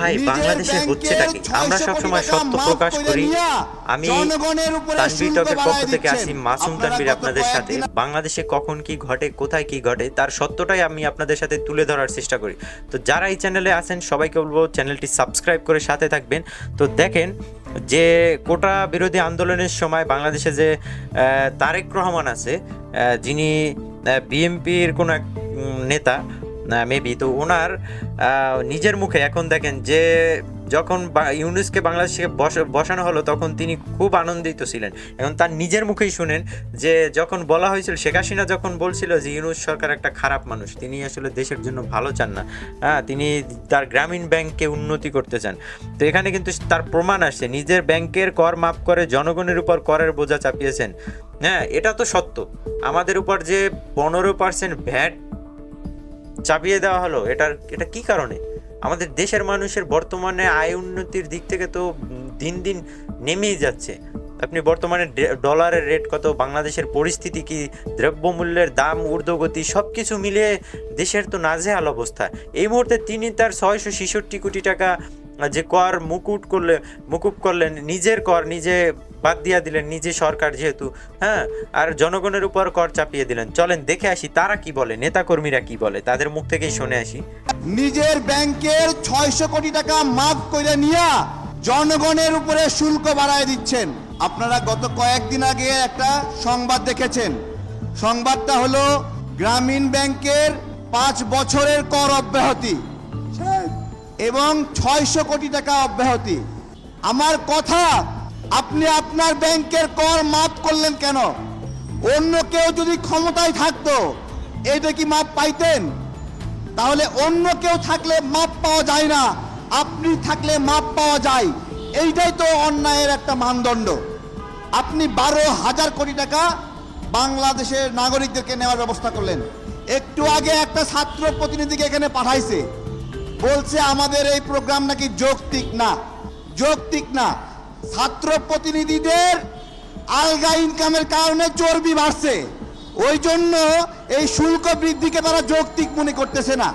ভাই বাংলাদেশে হচ্ছেটা কি? আমরা সবসময় সত্য প্রকাশ করি আমি তানভীর টকের পক্ষ থেকে আসি মাসুম তানভীর আপনাদের সাথে। বাংলাদেশে কখন কি ঘটে কোথায় কি ঘটে তার সত্যটাই আমি আপনাদের সাথে তুলে ধরার চেষ্টা করি। তো যারা এই চ্যানেলে আছেন সবাইকে বলব চ্যানেলটি সাবস্ক্রাইব করে সাথে থাকবেন। তো দেখেন যে কোটা বিরোধী আন্দোলনের সময় বাংলাদেশে যে তারেক রহমান আছে যিনি বিএমপির কোনো এক নেতা মেবি তো ওনার নিজের মুখে এখন দেখেন যে যখন ইউনুসকে বাংলাদেশে বস- বসানো হলো তখন তিনি খুব আনন্দিত ছিলেন। এখন তার নিজের মুখেই শুনেন যে যখন বলা হয়েছিল, শেখ হাসিনা যখন বলছিল যে ইউনুস সরকার একটা খারাপ মানুষ, তিনি আসলে দেশের জন্য ভালো চান না। হ্যাঁ তিনি তার গ্রামীণ ব্যাংককে উন্নতি করতে চান। তো এখানে কিন্তু তার প্রমাণ আসছে, নিজের ব্যাংকের কর মাফ করে জনগণের উপর করের বোঝা চাপিয়েছেন। হ্যাঁ এটা তো সত্য। আমাদের উপর যে পনেরো পার্সেন্ট ভ্যাট চাপিয়ে দেওয়া হলো? এটার, এটা কি কারণে? আমাদের দেশের মানুষের বর্তমানে আয় উন্নতির দিক থেকে তো দিন দিন নেমেই যাচ্ছে। আপনি বর্তমানে ডলারের রেট কত, বাংলাদেশের পরিস্থিতি কি, দ্রব্যমূল্যের দাম, ঊর্ধ্বগতি সব কিছু মিলিয়ে দেশের তো নাজেহাল অবস্থা। এই মুহূর্তে তিনি তার ছয়শো ছেষট্টি কোটি টাকা যে কর মুকুট করলে মুকুব করলেন নিজের কর নিজে বাদ দিয়া দিলেন নিজে সরকার যেহেতু হ্যাঁ? আর জনগণের উপর কর চাপিয়ে দিলেন। চলেন দেখে আসি তারা কি বলে, নেতাকর্মীরা কি বলে, তাদের মুখ থেকেই শুনে আসি। নিজের ব্যাংকের ছয়শো কোটি টাকা মাফ করে নিয়ে জনগণের উপরে শুল্ক বাড়ায় দিচ্ছেন। আপনারা গত কয়েকদিন আগে একটা সংবাদ দেখেছেন। সংবাদটা হলো, গ্রামীণ ব্যাংকের পাঁচ বছরের কর অব্যাহতি। এবং ছয়শো কোটি টাকা অব্যাহতি। আমার কথা, আপনি আপনার ব্যাংকের কর মাফ করলেন কেন? অন্য কেউ যদি ক্ষমতায় থাকতো এটা কি মাপ পাইতেন? তাহলে অন্য কেউ থাকলে মাপ পাওয়া যায় না, আপনি থাকলে মাপ পাওয়া যায়। এইটাই তো অন্যায়ের একটা মানদণ্ড। আপনি বারো হাজার কোটি টাকা বাংলাদেশের নাগরিকদেরকে নেওয়ার ব্যবস্থা করলেন। একটু আগে একটা ছাত্র প্রতিনিধিকে এখানে পাঠাইছে। বলছে, আমাদের এই প্রোগ্রাম নাকি যৌক্তিক না? যৌক্তিক না। ছাত্র প্রতিনিধিদের আলগা ইনকামের কারণে চর্বি বাড়ছে। ওই জন্য এই শুল্ক বৃদ্ধিকে তারা যৌক্তিক মনে করতেছে না।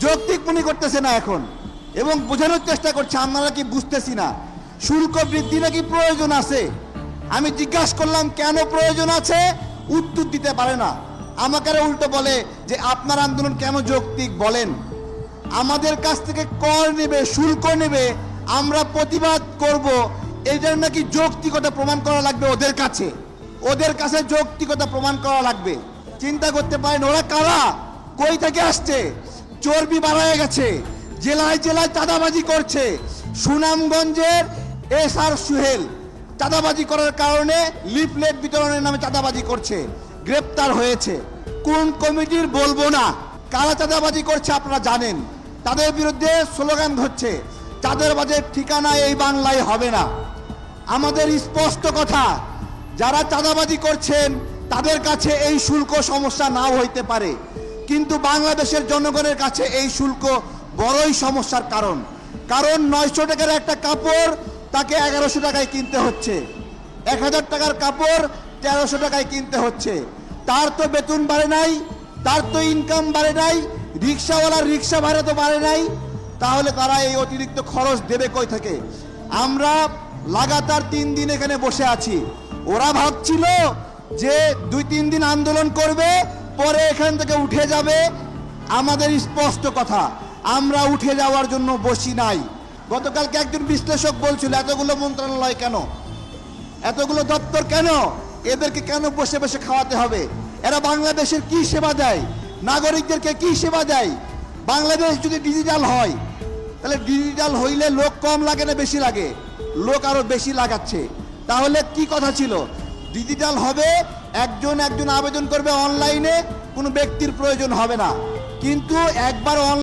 যৌক্তিক মনে করতেছে না এখন। এবং বোঝানোর চেষ্টা করছে আমরা কি বুঝতেছি না? শুল্ক বৃদ্ধি নাকি প্রয়োজন আছে? আমি জিজ্ঞাসা করলাম, কেন প্রয়োজন আছে? উত্তর দিতে পারে না। আমাকে উল্টো বলে যে, আপনার আন্দোলন কেন যৌক্তিক? বলেন। আমাদের কাছ থেকে কর নেবে, শুল্ক নেবে, আমরা প্রতিবাদ করব। এটার নাকি যৌক্তিকতা প্রমাণ করা লাগবে ওদের কাছে। ওদের কাছে যৌক্তিকতা প্রমাণ করা লাগবে। চিন্তা করতে পারেন, ওরা কারা? কই থেকে আসছে? চর্বি বাড়ায় গেছে। জেলায় জেলায় চাঁদাবাজি করছে। সুনামগঞ্জের এস আর সুহেল চাঁদাবাজি করার কারণে লিফলেট বিতরণের নামে চাঁদাবাজি করছে, গ্রেপ্তার হয়েছে। কোন কমিটির বলব না। কারা চাঁদাবাজি করছে আপনারা জানেন। তাদের বিরুদ্ধে স্লোগান হচ্ছে চাঁদাবাজের ঠিকানা এই বাংলায় হবে না। আমাদের স্পষ্ট কথা, যারা চাঁদাবাজি করছেন, তাদের কাছে এই শুল্ক সমস্যা নাও হইতে পারে। কিন্তু বাংলাদেশের জনগণের কাছে এই শুল্ক বড়ই সমস্যার কারণ। কারণ নয়শো টাকার একটা কাপড় তাকে এগারোশো টাকায় কিনতে হচ্ছে। এক হাজার টাকার কাপড় তেরোশো টাকায় কিনতে হচ্ছে। তার তো বেতন বাড়ে নাই, তার তো ইনকাম বাড়ে নাই রিক্সাওয়ালার রিক্সা ভাড়া তো বাড়ে নাই, তাহলে তারা এই অতিরিক্ত খরচ দেবে কই থেকে? আমরা লাগাতার তিন দিন এখানে বসে আছি। ওরা ভাবছিল যে দুই তিন দিন আন্দোলন করবে, পরে এখান থেকে উঠে যাবে। আমাদের স্পষ্ট কথা, আমরা উঠে যাওয়ার জন্য বসি নাই। গতকালকে একজন বিশ্লেষক বলছিল, এতগুলো মন্ত্রণালয় কেন? এতগুলো দপ্তর কেন? এদেরকে কেন বসে বসে খাওয়াতে হবে? এরা বাংলাদেশের কি সেবা দেয়? নাগরিকদেরকে কি সেবা দেয়? বাংলাদেশ যদি ডিজিটাল হয়, তাহলে ডিজিটাল হইলে লোক কম লাগে না বেশি লাগে? লোক আরও বেশি লাগাচ্ছে। তাহলে কি কথা ছিল? ডিজিটাল হবে, একজন একজন আবেদন করবে অনলাইনে কোনো ব্যক্তির প্রয়োজন হবে না। কিন্তু একবার অন